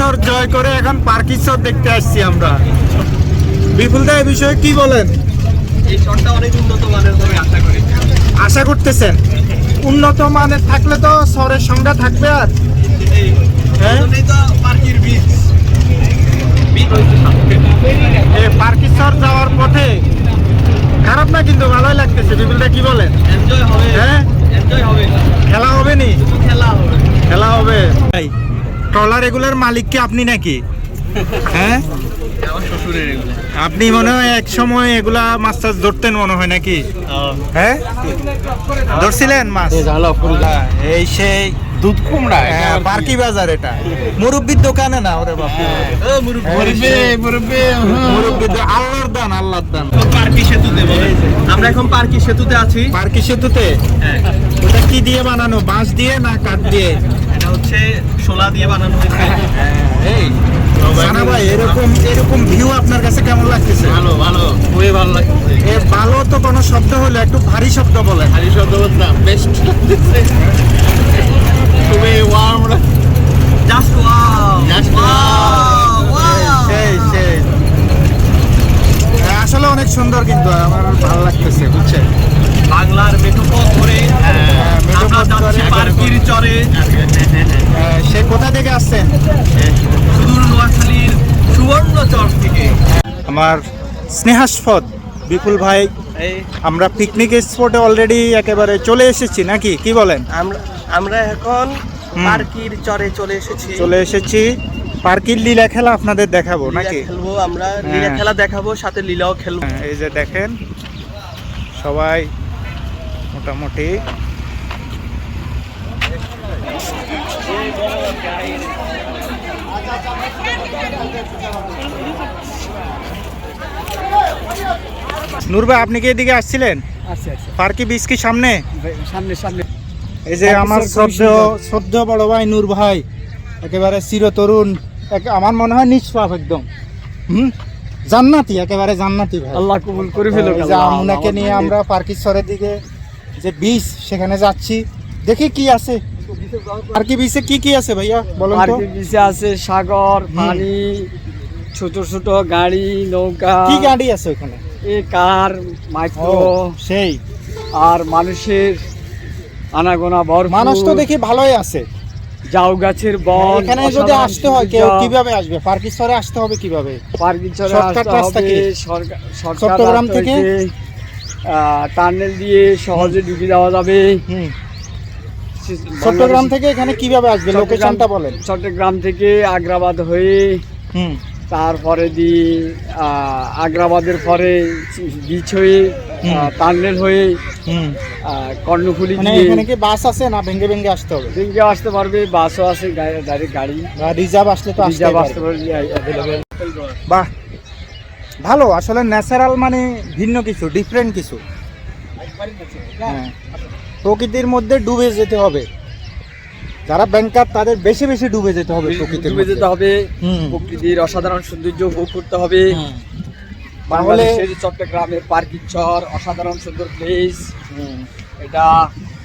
ফার্কিসর জয় করে এখন পার্কিসর দেখতে আসছি আমরা। বিপুল দা এই বিষয়ে কি বলেন? এই শটটা অনেক উন্নত মানের হবে আশা করি। আশা করতেছেন? উন্নত মানের থাকলে তো শহরের সংখ্যা থাকবে আর। হ্যাঁ? পার্কির বীজ। পার্কিসর যাওয়ার পথে খারাপ না কিন্তু ভালোই লাগতেছে। বিপুলটা কি বলেন? এনজয় হবে। হ্যাঁ? এনজয় হবে। খেলা হবে নি? খেলা হবে। খেলা হবে। ট্রলার এগুলোর মালিক কি আপনি নাকি? হ্যাঁ? আপনি মনে হয় এক সময় এগুলা মাছ টাছ ধরতেন মনে হয় নাকি? হ্যাঁ? ধরছিলেন মাছ? হ্যাঁ, এই সেই দুধ কুমড়া হ্যাঁ, পার্কি বাজার এটা। মুরব্বির দোকানে না ওরে দো- আল্লাহর দান আল্লাহর দান। পার্কি সেতুতে আমরা এখন পার্কি সেতুতে আছি। পার্কি সেতুতে? হ্যাঁ। ওটা কি দিয়ে বানানো? বাঁশ দিয়ে না কাঠ দিয়ে? হচ্ছে শোলা দিয়ে বানানো হয়েছে। এই। সানা ভাই এরকম এরকম ভিউ আপনার কাছে কেমন লাগতেছে? ভালো ভালো খুবই ভালো লাগছে এ ভালো তো কোনো শব্দ হলে একটু ভারী শব্দ বলেন। হারি শব্দ বলতাম বেস্ট খুবই ওয়ার্ম জাস্ট ওয়াও Just সেই সেই হ্যাঁ, আসলে অনেক সুন্দর কিন্তু আমার ভালো লাগতেছে বুঝছেন বাংলার মেঠো পথ ধরে মেঠো আমরা পথ ধরে যাচ্ছি পার্কির চরে আহ, সে কোথা থেকে আসছেন? সুদূর নোয়াখালীর সুবর্ণ চর থেকে। আমার স্নেহাস্পদ বিপুল ভাই আমরা পিকনিক স্পটে অলরেডি একেবারে চলে এসেছি নাকি? কি বলেন? আমরা এখন। পার্কির চরে চলে এসেছি। চলে এসেছি। পার্কির লীলা খেলা আপনাদের দেখাবো লীলা নাকি? খেলব আমরা লীলা হ্যাঁ। খেলা দেখাবো সাথে লীলাও খেলব। হ্যাঁ, এই যে দেখেন সবাই মোটামুটি নূর ভাই আপনি কি এদিকে আসছিলেন? পার্কি বিচ কি সামনে? সামনে সামনে। এই যে আমার শ্রদ্ধ শ্রদ্ধ বড় ভাই নূর ভাই একেবারে চিরতরুণ এক- আমার মনে হয় নিষ্পাপ একদম। হুম? জান্নাতি একেবারে জান্নাতি ভাই। আল্লাহ কবুল করে ফেলো যে আমুনাকে নিয়ে আমরা পার্কিশ্বরের দিকে যে বিচ সেখানে যাচ্ছি দেখি কি আছে। পার্কি বিচে কি কি আছে ভাইয়া? বলুন তো। পার্কের নিচে আছে? সাগর পানি ছোট ছোট গাড়ি নৌকা। কি গাড়ি আছে ওখানে? A car micro. সেই। আর মানুষের আনাগোনা ভর মানুষ তো দেখি ভালোই আছে। জাউ গাছের বন এখানে যদি আসতে হয় কেউ কীভাবে আসবে? পার্কিশ্বরে আসতে হবে কীভাবে? পার্কিং চলে আসতে হবে কি? সরকার চট্টগ্রাম থেকে? টানেল দিয়ে সহজে ঢুকে যাওয়া যাবে। হুম। চট্টগ্রাম থেকে এখানে কীভাবে আসবে? লোকেশনটা বলেন। চট্টগ্রাম থেকে আগ্রাবাদ হয়ে হুম। তারপরে দি আগ্রাবাদের পরে বিচ হয়ে। টানেল হয়ে কর্ণফুলি মানে এখানে কি বাস আছে না ভেঙ্গে ভেঙ্গে আসতে হবে? দিনকে আসতে পারবে বাসও আছে ডাইরেক্ট গাড়ি। রিজার্ভ আসলে তো রিজার্ভ আসতে পারবে বাহ। ভালো আসলে ন্যাচারাল মানে ভিন্ন কিছু ডিফারেন্ট কিছু। হ্যাঁ। প্রকৃতির মধ্যে ডুবে যেতে হবে। যারা ব্যাংকার তাদের বেশি বেশি ডুবে যেতে হবে প্রকৃতির ডুবে যেতে হবে প্রকৃতির অসাধারণ সৌন্দর্য উপভোগ করতে হবে। তাহলে চট্টগ্রামের পার্কিং চর অসাধারণ সুন্দর প্লেস এটা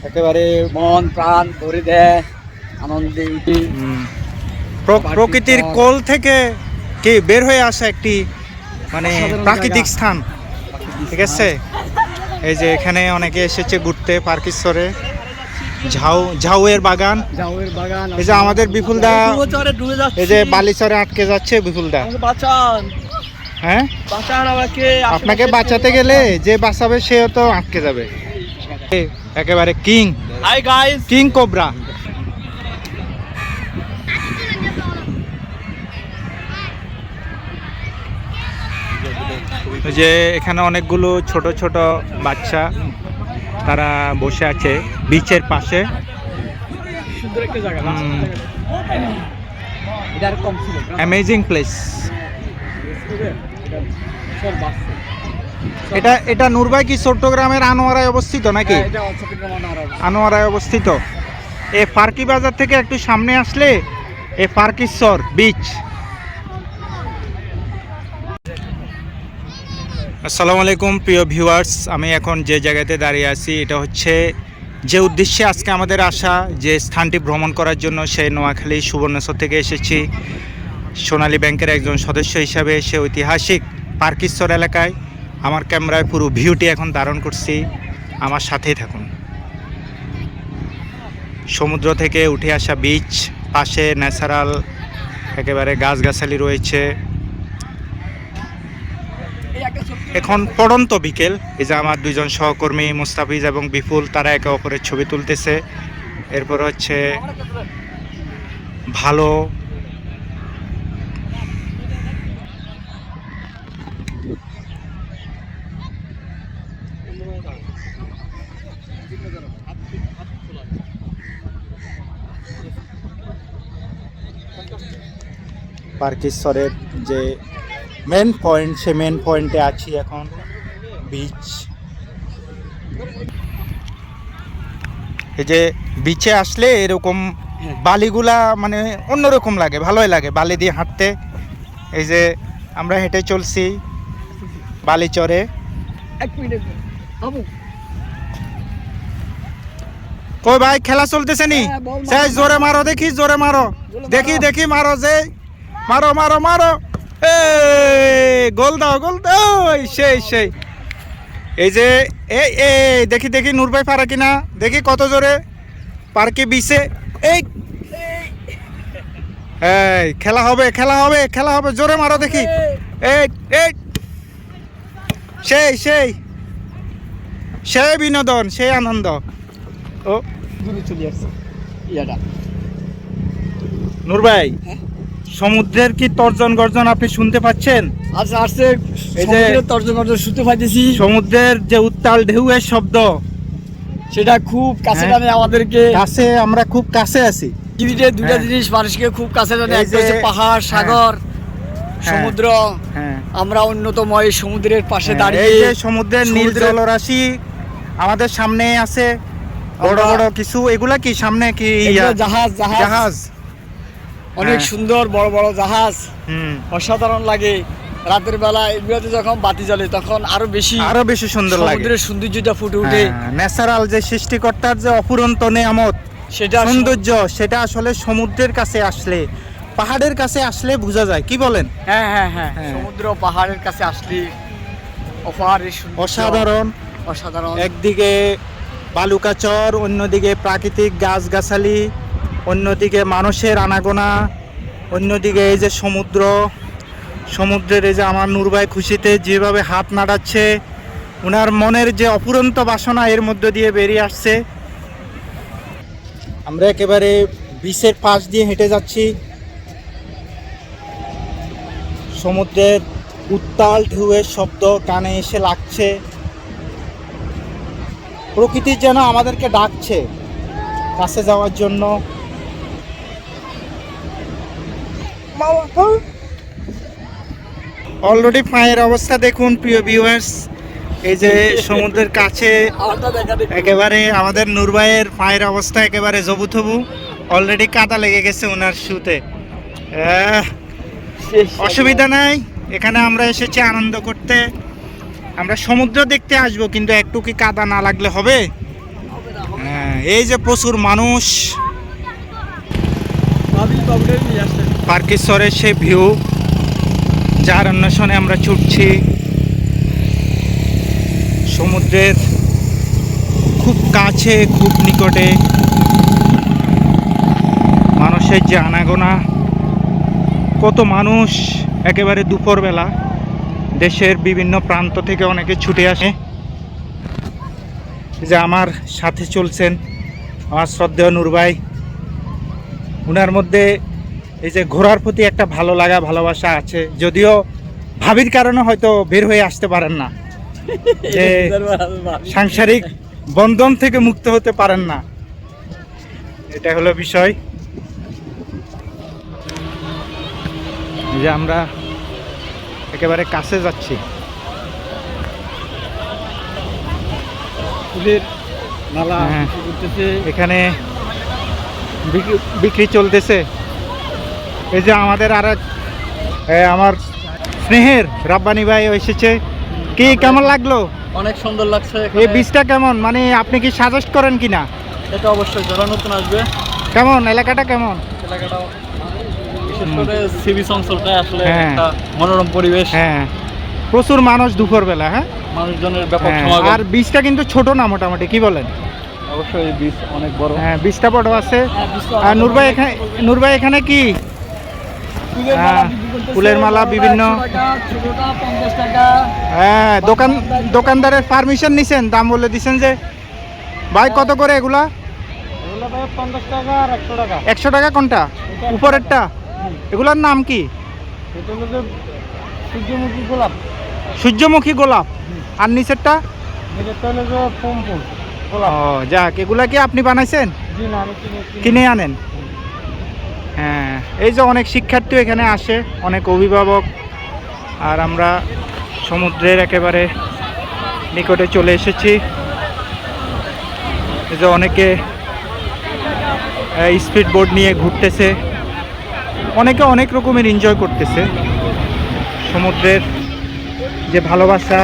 একেবারে মন প্রাণ ভরে দেয় আনন্দে হুম, প্রকৃতির কোল থেকে কি বের হয়ে আসা একটি মানে প্রাকৃতিক স্থান। ঠিক আছে? এই যে এখানে অনেকে এসেছে ঘুরতে পার্কিশ্বরে। ঝাউ ঝাউয়ের বাগান। ঝাউয়ের বাগান এই যে আমাদের বিপুল দা ডুবে চরে ডুবে যাচ্ছে। এই যে বালিচরে আটকে যাচ্ছে বিপুল দা বাঁচান। হ্যাঁ? বাঁচান আমাকে আপনাকে বাঁচাতে গেলে যে বাঁচাবে সেও তো আটকে যাবে। একেবারে king. Hi guys king cobra. যে এখানে অনেকগুলো ছোট ছোট বাচ্চা তারা বসে আছে বিচের পাশে। অ্যামেজিং প্লেস এটা এটা নুরবাই কি চট্টগ্রামের আনোয়ারায় অবস্থিত নাকি? আনোয়ারা আনোয়ারায় অবস্থিত। এ পার্কি বাজার থেকে একটু সামনে আসলে এ পার্কিশ্বর বিচ আসসালামু আলাইকুম, প্রিয় ভিউয়ার্স। আমি এখন যে জায়গাতে দাঁড়িয়ে আছি, এটা হচ্ছে যে উদ্দেশ্যে আজকে আমাদের আসা, যে স্থানটি ভ্রমণ করার জন্য সেই নোয়াখালী সুবর্ণেশ্বর থেকে এসেছি। সোনালী ব্যাংকের একজন সদস্য হিসাবে সে ঐতিহাসিক পার্কিশ্বর এলাকায় আমার ক্যামেরায় পুরো ভিউটি এখন ধারণ করছি। আমার সাথেই থাকুন। সমুদ্র থেকে উঠে আসা বিচ পাশে ন্যাচারাল একেবারে গাছগাছালি রয়েছে। এখন পড়ন্ত বিকেল। এই যে আমার দুইজন সহকর্মী মুস্তাফিজ এবং বিপুল, তারা একে অপরের ছবি তুলতেছে। এরপর হচ্ছে ভালো পার্কেশ্বরের যে মেন পয়েন্ট সে মেন পয়েন্টে আছি এখন বিচ এই যে বিচে আসলে এরকম বালিগুলা মানে অন্যরকম লাগে ভালোই লাগে বালি দিয়ে হাঁটতে। এই যে আমরা হেঁটে চলছি বালি চরে। কই ভাই খেলা চলতেছে নি? হ্যাঁ, জোরে মারো দেখি জোরে মারো। দেখি দেখি মারো যে মারো মারো মারো। গোল দাও গোল দাও। সেই সেই। এই যে এই এই দেখি দেখি নূর ভাই পারে কিনা? দেখি কত জোরে পার্কে বিছে। এই। এই খেলা হবে খেলা হবে খেলা হবে। জোরে মারো দেখি। এই এই। সেই সেই। সেই বিনোদন সেই আনন্দ। ও। দূরে চলে আসছে। ইয়াটা। নূর ভাই হ্যাঁ? সমুদ্রের কি তর্জন গর্জন আপনি শুনতে পাচ্ছেন? আচ্ছা আসছে এই যে- সমুদ্রের তর্জন গর্জন শুনতে পাইতেছি। সমুদ্রের যে উত্তাল ঢেউয়ের শব্দ সেটা খুব কাছে হ্যাঁ। টানে আমাদেরকে। কাছে আমরা খুব কাছে আছি। পৃথিবীতে দুটা হ্যাঁ। জিনিস মানুষকে খুব কাছে টানে। একটা হচ্ছে পাহাড় সাগর সমুদ্র। হ্যাঁ। আমরা অন্যতম এই সমুদ্রের পাশে হ্যাঁ, দাঁড়িয়ে এই যে সমুদ্রের নীল জলরাশি আমাদের সামনে আছে। বড় বড় কিছু। এগুলা কি সামনে কি জাহাজ জাহাজ। জাহাজ। অনেক হ্যাঁ। সুন্দর বড় বড় জাহাজ। হুম। অসাধারণ লাগে। রাতের বেলা এগুলোতে যখন বাতি জ্বলে তখন আরও বেশি আরও বেশি সুন্দর লাগে। সমুদ্রের সৌন্দর্যটা ফুটে ওঠে ন্যাচারাল যে সৃষ্টিকর্তার যে অপুরন্ত নেয়ামত সেটা সৌন্দর্য সেটা আসলে সমুদ্রের কাছে আসলে পাহাড়ের কাছে আসলে বোঝা যায়। কি বলেন? হ্যাঁ হ্যাঁ হ্যাঁ। হ্যাঁ। সমুদ্র পাহাড়ের কাছে আসলে অসাধারণ। অসাধারণ। একদিকে বালুকাচর অন্যদিকে প্রাকৃতিক গাছগাছালি অন্যদিকে মানুষের আনাগোনা, অন্যদিকে এই যে সমুদ্র, সমুদ্রের এই যে আমার নূরভাই খুশিতে যেভাবে হাত নাড়াচ্ছে ওনার মনের যে অপুরন্ত বাসনা এর মধ্য দিয়ে বেরিয়ে আসছে। আমরা একেবারে বিচের পাশ দিয়ে হেঁটে যাচ্ছি। সমুদ্রের উত্তাল ঢেউয়ের শব্দ কানে এসে লাগছে। প্রকৃতি যেন আমাদেরকে ডাকছে কাছে যাওয়ার জন্য। অলরেডি পায়ের অবস্থা দেখুন প্রিয় ভিউয়ার্স এই যে সমুদ্রের কাছে একেবারে আমাদের নুরবাইয়ের পায়ের অবস্থা একেবারে জবুথবু। অলরেডি কাদা লেগে গেছে ওনার শুতে। অসুবিধা নাই। এখানে আমরা এসেছি আনন্দ করতে। আমরা সমুদ্র দেখতে আসব কিন্তু একটু কি কাদা না লাগলে হবে? হ্যাঁ, এই যে প্রচুর মানুষ। নিয়ে পার্কেশ্বরের সে ভিউ যার অন্বেষণে আমরা ছুটছি সমুদ্রের খুব কাছে, খুব নিকটে। মানুষের যে আনাগোনা, কত মানুষ একেবারে দুপুরবেলা দেশের বিভিন্ন প্রান্ত থেকে অনেকে ছুটে আসে, যে আমার সাথে চলছেন আমার শ্রদ্ধেয় নুরভাই ওনার মধ্যে এই যে ঘোরার প্রতি একটা ভালো লাগা ভালোবাসা আছে। যদিও ভাবির কারণে হয়তো বের হয়ে আসতে পারেন না। যে সাংসারিক বন্ধন থেকে মুক্ত হতে পারেন না। এটা হলো বিষয়। যে আমরা একেবারে কাছে যাচ্ছি। হ্যাঁ। এখানে বিক্রি চলতেছে। এই যে আমাদের আর এক আমার স্নেহের রাব্বানি ভাই এসেছে। কি কেমন লাগল? অনেক সুন্দর লাগছে এই বীজটা কেমন? মানে আপনি কি সাজেস্ট করেন কি না এটা অবশ্যই যারা নতুন আসবে। কেমন? এলাকাটা কেমন? এলাকাটা বিশেষ করে সি বিচ আসলে হ্যাঁ। একটা মনোরম পরিবেশ। হ্যাঁ। প্রচুর মানুষ দুপুরবেলা হ্যাঁ? মানুষজনের ব্যাপক হ্যাঁ, সমাগম। আর বীজটা কিন্তু ছোট না মোটামুটি কি বলেন? অবশ্যই অনেক বড়। হ্যাঁ বীজটা বড় আছে। আর নূর ভাই এখানে নূর ভাই এখানে কি? হ্যাঁ, ফুলের মালা বিভিন্ন হ্যাঁ দোকান দোকানদারের পারমিশন নিছেন দাম বলে দিছেন যে ভাই কত করে এগুলা? একশো টাকা। কোনটা? উপরেরটা? এগুলোর নাম কি? সূর্যমুখী গোলাপ। সূর্যমুখী গোলাপ। আর নিচেরটা? ও যাক এগুলা কি আপনি বানাইছেন? কিনে আনেন? হ্যাঁ এই যে অনেক শিক্ষার্থী এখানে আসে, অনেক অভিভাবক, আর আমরা সমুদ্রের একেবারে নিকটে চলে এসেছি। এই যে অনেকে স্পিড বোর্ড নিয়ে ঘুরতেছে। অনেকে অনেক রকমের এনজয় করতেছে। সমুদ্রের যে ভালোবাসা,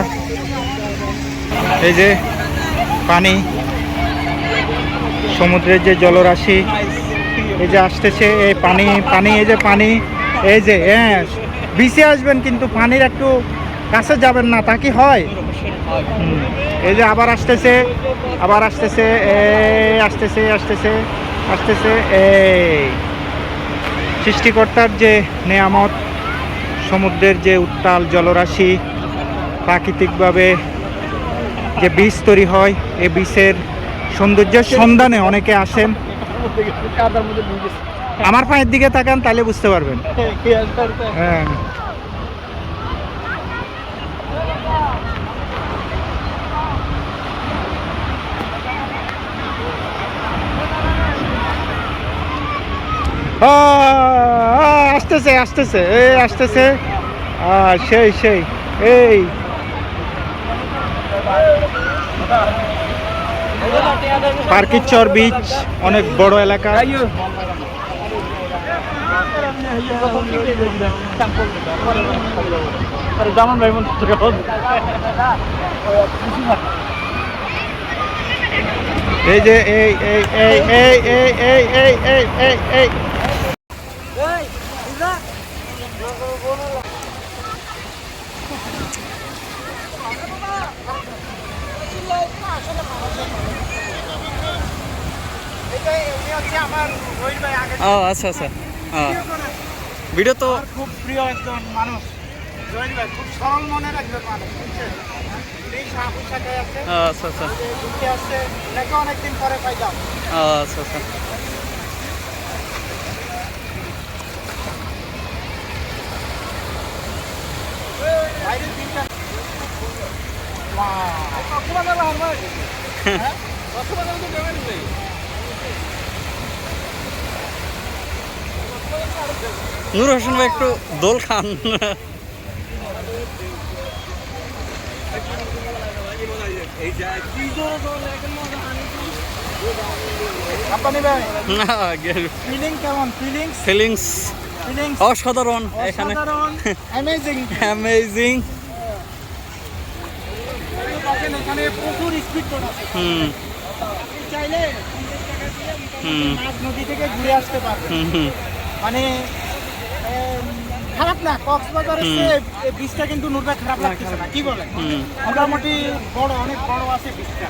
এই যে পানি, সমুদ্রের যে জলরাশি এই যে আসতেছে, এই পানি পানি, এই যে পানি, এই যে হ্যাঁ বিচে আসবেন কিন্তু পানির একটু কাছে যাবেন না, তা কি হয়? এই যে আবার আসতেছে আবার আসতেছে, এই আসতেছে আসতেছে আসতেছে, এই সৃষ্টিকর্তার যে নেয়ামত, সমুদ্রের যে উত্তাল জলরাশি, প্রাকৃতিকভাবে যে বীজ তৈরি হয়, এই বীজের সৌন্দর্যের সন্ধানে অনেকে আসেন। কাদার মধ্যে ঢুকে গেছে। আমার পায়ের দিকে তাকান তাহলে বুঝতে পারবেন। হ্যাঁ আ, আসতেছে আসতেছে এই আসতেছে। সেই সেই এই। পার্কিচর বিচ অনেক বড় এলাকা। এই যে, এই এই এই এই এই এই এই এই এই এই। ও আচ্ছা আচ্ছা। ভিডিও তো খুব প্রিয় একজন মানুষ জহির ভাই। খুব সরল মনের আচ্ছা আচ্ছা। পরে পাইলাম। আচ্ছা আচ্ছা। কত বাজার হ্যাঁ কত বাজার তো নূর হোসেন ভাই একটু দোল খান। অসাধারণ এখানে। অ্যামেজিং নদী থেকে ঘুরে আসতে পারবে মানে খারাপ না। এই বীজটা কিন্তু নুরটা খারাপ লাগতেছে না কি হুম। মোটামুটি বড় অনেক বড় আছে বীজটা।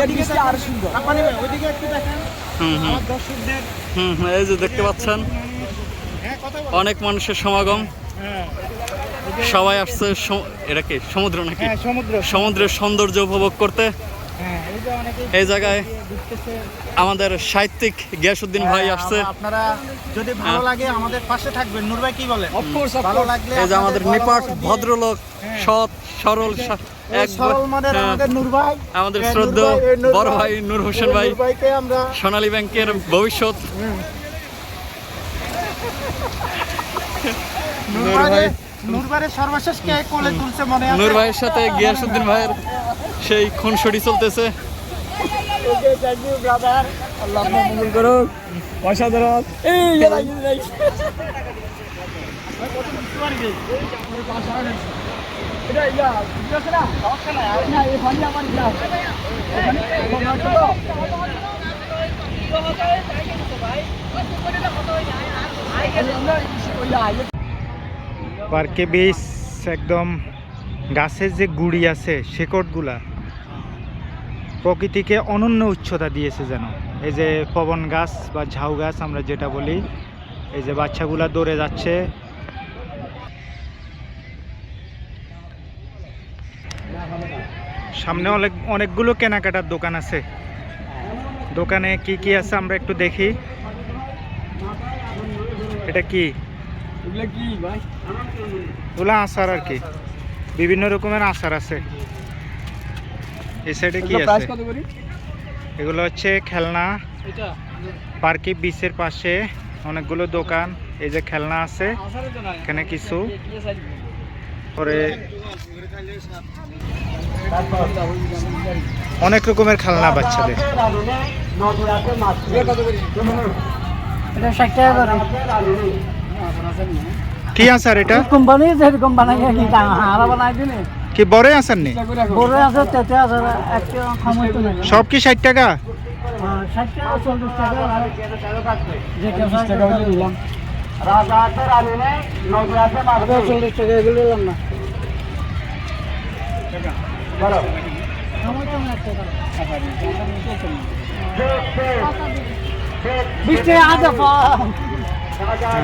ওইদিকে আর সুন্দর। আপনি ওইদিকে একটু দেখেন। হুম হুম। আমার দর্শকদের হুম এই যে দেখতে পাচ্ছেন। হ্যাঁ কথা বল অনেক মানুষের সমাগম। হ্যাঁ। সবাই আসছে এটা কি সমুদ্র নাকি? হ্যাঁ সমুদ্র। সমুদ্রের সৌন্দর্য উপভোগ করতে। এই জায়গায় আমাদের সাহিত্যিক গিয়াসুদ্দিন ভাই আসছে। হ্যাঁ। আমাদের নিপাট ভদ্রলোক সৎ সরল হ্যাঁ। আমাদের শ্রদ্ধ বড় ভাই নূর হোসেন ভাই। সোনালী ব্যাংকের ভবিষ্যৎ। নূর ভাইয়ের সাথে গিয়াসুদ্দিন ভাইয়ের সেই খুনসুটি চলতেছে। আল্লাহ আপনার মঙ্গল করুক। অসাধারণ। এই পার্কে বেশ একদম গাছের যে গুড়ি আছে শেকড়গুলা প্রকৃতিকে অনন্য উচ্চতা দিয়েছে যেন। এই যে পবন গাছ বা ঝাউ গাছ আমরা যেটা বলি এই যে বাচ্চাগুলা দৌড়ে যাচ্ছে। সামনে অনেক অনেকগুলো কেনাকাটার দোকান আছে। দোকানে কি কি আছে আমরা একটু দেখি। এটা কি? ওগুলো আচার আর কি। বিভিন্ন রকমের আচার আছে। এই সাইডে কি আছে? এগুলো হচ্ছে খেলনা। এটা? পার্কে বিচের পাশে অনেকগুলো দোকান। এই যে খেলনা আছে এখানে কিছু। পরে অনেক রকমের খেলনা বাচ্চাদের। কি আচার এটা? কোম্পানি যেরকম বানাই কি হারা বানাই দিলে। কি বড় আচার নেই বড় আছে তেতে আছে একটা সময় তো নেই। সব কি ষাট টাকা? ষাট টাকা নিলাম এগুলো নিলাম না। তো নেই।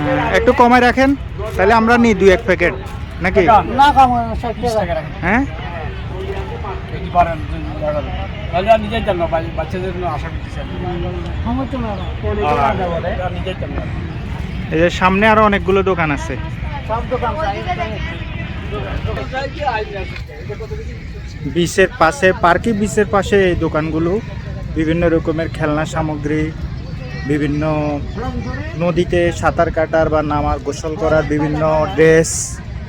হ্যাঁ, একটু কমায় রাখেন তাহলে আমরা নিই দুই এক প্যাকেট। নাকি? না কম হ্যাঁ? জানো এই যে সামনে আরও অনেকগুলো দোকান আছে। বিচের পাশে পার্কে বিচের পাশে এই দোকানগুলো বিভিন্ন রকমের খেলনা সামগ্রী বিভিন্ন নদীতে সাঁতার কাটার বা নামার গোসল করার বিভিন্ন ড্রেস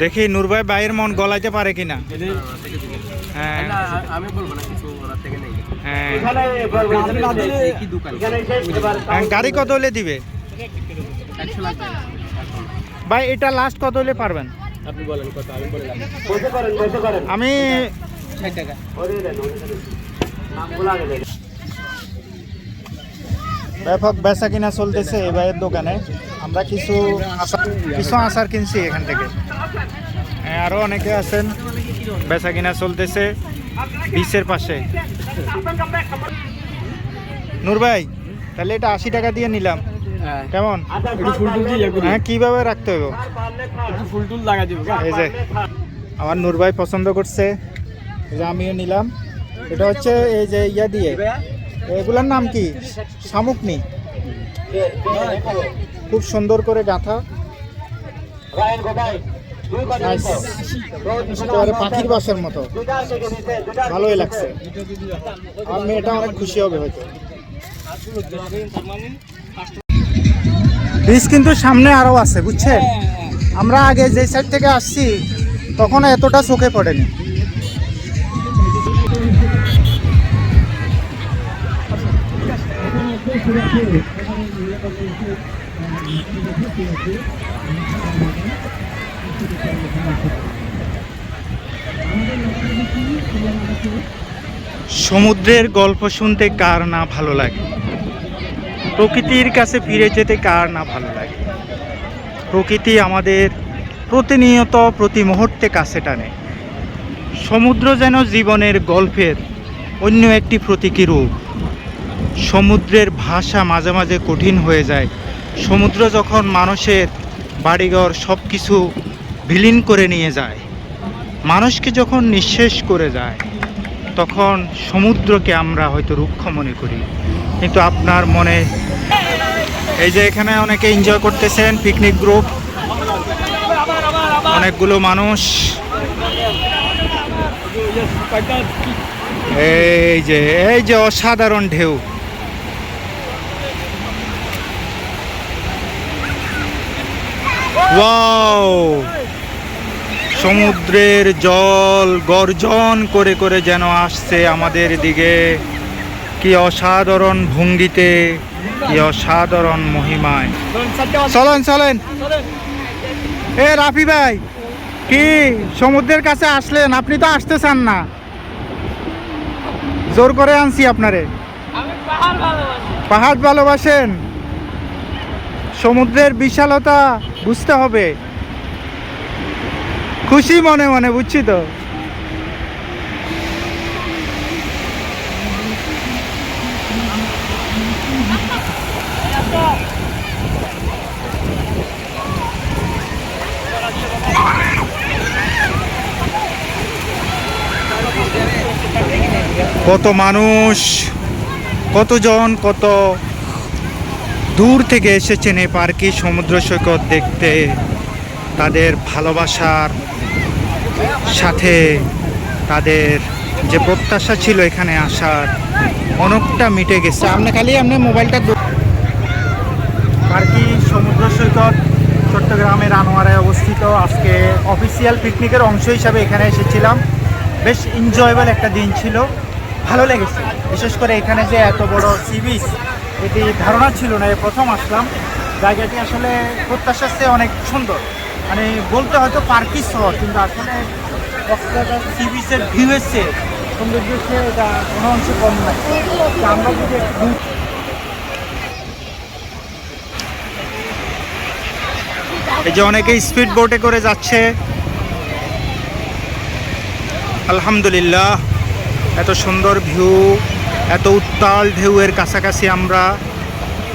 দেখি নূর ভাই ভাইয়ের মন গলাইতে পারে কিনা। হ্যাঁ। আমি বলব না কিছু থেকে নেই। হ্যাঁ। হ্যাঁ, গাড়ি কত হলে দিবে? ভাই এটা লাস্ট কত হলে পারবেন? আপনি বলেন কত আমি ব্যাপক বেচা কিনা চলতেছে এই ভাইয়ের দোকানে। আমরা কিছু কিছু আচার কিনছি এখান থেকে। হ্যাঁ, আরও অনেকে আছেন। বেচা কিনা চলতেছে বিচের পাশে। নূর ভাই তাহলে এটা আশি টাকা দিয়ে নিলাম। হ্যাঁ। কেমন? ইয়ে হ্যাঁ কীভাবে রাখতে হবে? এই যে আমার নূর ভাই পছন্দ করছে। যে আমিও নিলাম। এটা হচ্ছে এই যে ইয়া দিয়ে। এগুলার নাম কি? শামুকনি। খুব সুন্দর করে গাঁথা। পাখির বাসার মতো। ভালোই লাগছে। আর মেয়েটা অনেক খুশি হবে হয়তো। বীজ কিন্তু সামনে আরও আছে বুঝছেন আমরা আগে যে সাইড থেকে আসছি তখন এতটা চোখে পড়েনি। সমুদ্রের গল্প শুনতে কার না ভালো লাগে? প্রকৃতির কাছে ফিরে যেতে কার না ভালো লাগে? প্রকৃতি আমাদের প্রতিনিয়ত প্রতি মুহূর্তে কাছে টানে। সমুদ্র যেন জীবনের গল্পের অন্য একটি প্রতীকী রূপ। সমুদ্রের ভাষা মাঝে মাঝে কঠিন হয়ে যায়। সমুদ্র যখন মানুষের বাড়িঘর সব কিছু বিলীন করে নিয়ে যায়, মানুষকে যখন নিঃশেষ করে যায়, তখন সমুদ্রকে আমরা হয়তো রুক্ষ মনে করি। কিন্তু আপনার মনে, এই যে এখানে অনেকে এনজয় করতেছেন পিকনিক গ্রুপ অনেকগুলো মানুষ। এই যে এই যে অসাধারণ ঢেউ। সমুদ্রের জল গর্জন করে করে যেন আসছে আমাদের দিকে। কি অসাধারণ ভঙ্গিতে কি অসাধারণ মহিমায়। চলেন চলেন। এ রাফি ভাই কি সমুদ্রের কাছে আসলেন? আপনি তো আসতে চান না। জোর করে আনছি আপনারে। পাহাড় ভালোবাসেন? সমুদ্রের বিশালতা বুঝতে হবে। খুশি মনে মনে বুঝছি তো? কত মানুষ কতজন কত দূর থেকে এসেছেন এই পার্কে সমুদ্র সৈকত দেখতে। তাদের ভালোবাসার সাথে তাদের যে প্রত্যাশা ছিল এখানে আসার, অনেকটা মিটে গেছে। আপনি খালি আপনি মোবাইলটা পার্কি সমুদ্র সৈকত চট্টগ্রামের আনোয়ারায় অবস্থিত। আজকে অফিসিয়াল পিকনিকের অংশ হিসাবে এখানে এসেছিলাম। বেশ এনজয়েবল একটা দিন ছিল। ভালো লেগেছে। বিশেষ করে এখানে যে এত বড় সি বিচ এটি ধারণা ছিল না প্রথম আসলাম। জায়গাটি আসলে প্রত্যাশার চেয়ে অনেক সুন্দর। মানে বলতে হয়তো পার্কি শহর, কিন্তু আসলে সি বিচের ভিউ এসছে সৌন্দর্য এটা কোনো অংশে কম নাই আমরা যদি এই যে অনেকে স্পিড বোটে করে যাচ্ছে। আলহামদুলিল্লাহ। এত সুন্দর ভিউ, এত উত্তাল ঢেউয়ের কাছাকাছি আমরা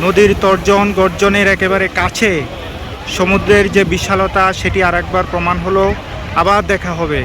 নদীর তর্জন গর্জনের একেবারে কাছে, সমুদ্রের যে বিশালতা, সেটি আরেকবার প্রমাণ হলো, আবার দেখা হবে।